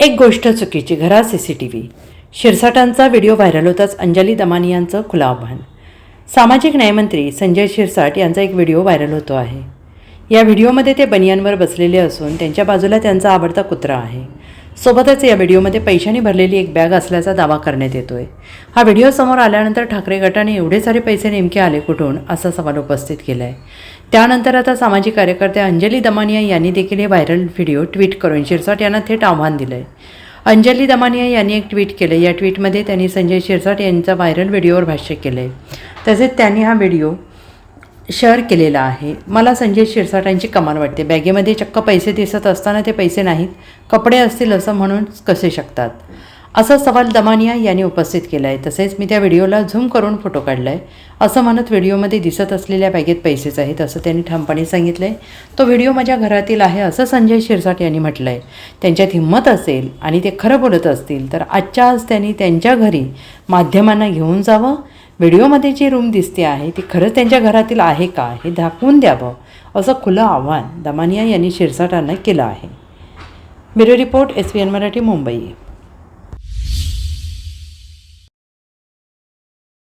एक गोष्ट चुकीची घरात सी सी टी व्ही शिरसाटांचा व्हिडिओ व्हायरल होताच अंजली दमानी यांचं खुलं आव्हान. सामाजिक न्यायमंत्री संजय शिरसाट यांचा एक व्हिडिओ व्हायरल होतो आहे. या व्हिडिओमध्ये ते बनियांवर बसलेले असून त्यांच्या बाजूला त्यांचा आवडता कुत्रा आहे. सोबतच या व्हिडिओमध्ये पैशांनी भरलेली एक बॅग असल्याचा दावा करण्यात येतोय. हा व्हिडिओ समोर आल्यानंतर ठाकरे गटाने एवढे सारे पैसे नेमके आले कुठून असा सवाल उपस्थित केला आहे त्यानंतर आता सामाजिक कार्यकर्त्या अंजली दमानिया यांनी देखील हे व्हायरल व्हिडिओ ट्विट करून शिरसाट यांना थेट आव्हान दिलं आहे अंजली दमानिया यांनी एक ट्विट केलं या ट्विटमध्ये त्यांनी संजय शिरसाट यांचा व्हायरल व्हिडिओवर भाष्य केलं आहे तसेच त्यांनी हा व्हिडिओ शेअर केलेला आहे. मला संजय शिरसाटांची कमाल वाटते. बॅगेमध्ये चक्क पैसे दिसत असताना ते पैसे नाहीत. कपडे असतील असं म्हणून कसे शकतात? असा सवाल दमानिया यांनी उपस्थित केला आहे तसेच मी त्या व्हिडिओला झूम करून फोटो काढला आहे असं म्हणत व्हिडिओमध्ये दिसत असलेल्या बॅगेत पैसेच आहेत असं त्यांनी ठामपणे सांगितलं आहे तो व्हिडिओ माझ्या घरातील आहे असं संजय शिरसाट यांनी म्हटलं आहे त्यांच्यात हिंमत असेल आणि ते खरं बोलत असतील तर आजच्या आज त्यांनी त्यांच्या घरी माध्यमांना घेऊन जावं व्हिडिओमध्ये जी रूम दिसते आहे ती खरंच त्यांच्या घरातील आहे का हे दाखवून द्यावं असं खुलं आव्हान दमानिया यांनी शिरसाटांना केलं आहे. Bureau report S P N Marathi Mumbai.